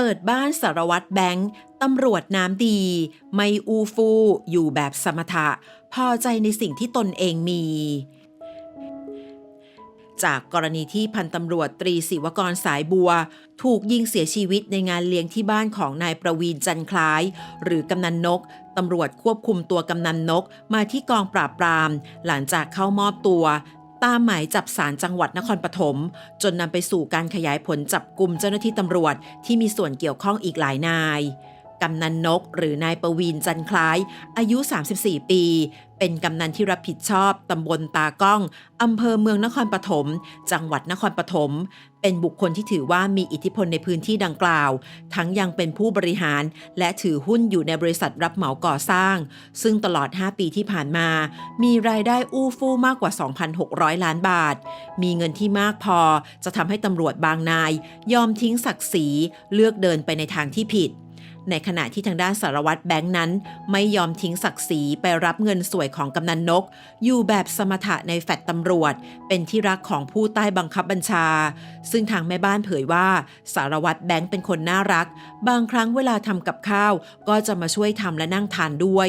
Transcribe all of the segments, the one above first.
เปิดบ้านสารวัตรแบงค์ตำรวจน้ำดี ไม่อูฟูอยู่แบบสมถะ พอใจในสิ่งที่ตนเองมี จากกรณีที่พันตำรวจตรีศิวกรสายบัว ถูกยิงเสียชีวิตในงานเลี้ยงที่บ้านของนายประวีนจันคล้าย หรือกำนันนกตำรวจควบคุมตัวกำนันนกมาที่กองปราบปราม หลังจากเข้ามอบตัว ตามหมายจับสารจังหวัดนครปฐมจนนำไปสู่การขยายผลจับกลุ่มเจ้าหน้าที่ตำรวจที่มีส่วนเกี่ยวข้องอีกหลายนาย กำนันนก หรือนายประวีนจันคล้าย อายุ 34 ปี เป็นกำนันที่รับผิดชอบตำบลตากล้องอำเภอเมืองนครปฐมจังหวัดนครปฐมเป็นบุคคลที่ถือว่ามีอิทธิพลในพื้นที่ดังกล่าว ทั้งยังเป็นผู้บริหาร และถือหุ้นอยู่ในบริษัทรับเหมาก่อสร้าง ซึ่งตลอด 5 ปีที่ผ่านมา มีรายได้อู้ฟู่มากกว่า 2,600 ล้านบาท มีเงินที่มากพอจะทำให้ตำรวจบางนาย ยอมทิ้งศักดิ์ศรีเลือกเดินไปในทางที่ผิด ในขณะที่ทางด้านสารวัตรแบงค์นั้น ไม่ยอมทิ้งศักดิ์ศรีไปรับเงินสวยของกำนันนก อยู่แบบสมถะในแฟดตำรวจ เป็นที่รักของผู้ใต้บังคับบัญชา ซึ่งทางแม่บ้านเผยว่า สารวัตรแบงค์เป็นคนน่ารัก บางครั้งเวลาทำกับข้าว ก็จะมาช่วยทำและนั่งทานด้วย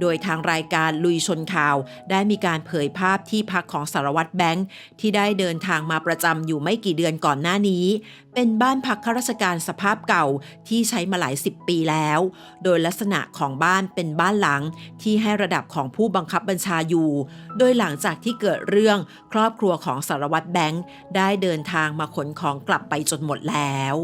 โดยทางรายการลุยชนข่าว ได้มีการเผยภาพที่พักของสารวัตรแบงค์ที่ได้เดินทางมาประจำอยู่ไม่กี่เดือนก่อนหน้านี้ เป็นบ้านพักข้าราชการสภาพเก่าที่ใช้มาหลายสิบปีแล้ว โดยลักษณะของบ้านเป็นบ้านหลังที่ให้ระดับของผู้บังคับบัญชาอยู่ โดยหลังจากที่เกิดเรื่องครอบครัวของสารวัตรแบงค์ได้เดินทางมาขนของกลับไปจนหมดแล้ว